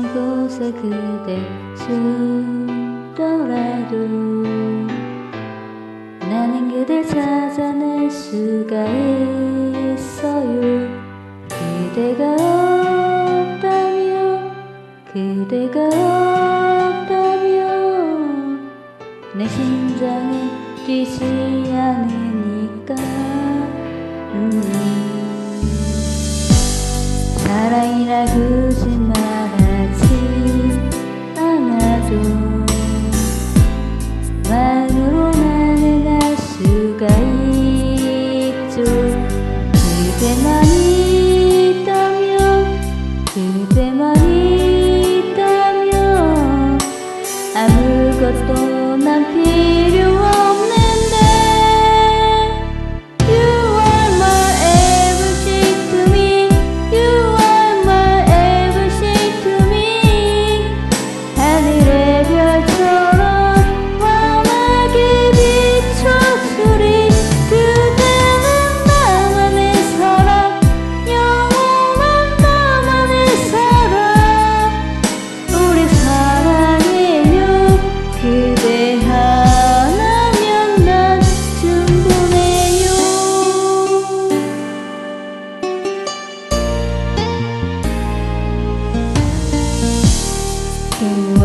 이곳에 그대 숨더라도 나는 그댈 찾아낼 수가 있어요 그대가 없다면 그대가 없다면 내 심장은 뛰지 않으니까 음. 사랑이라 거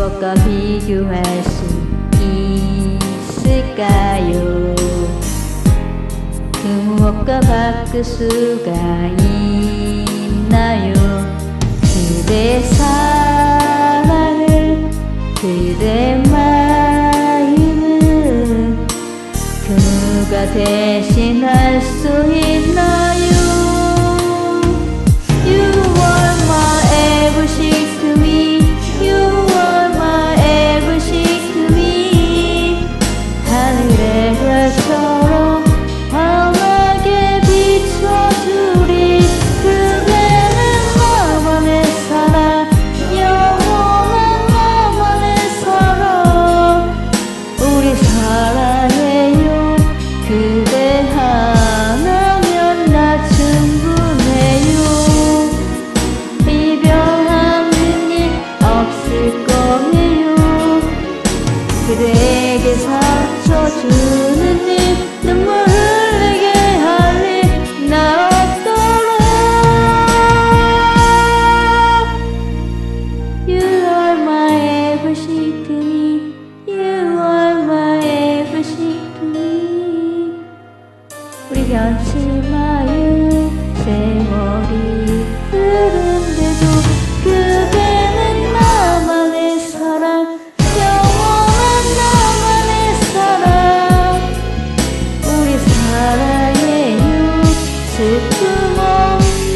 무엇과 비교할 수 있을까요? 그 무엇과 바꿀 수가 있나요? 그대의 사랑을 그대의 마음을 그 누가 대신할 수 so to the name, the alone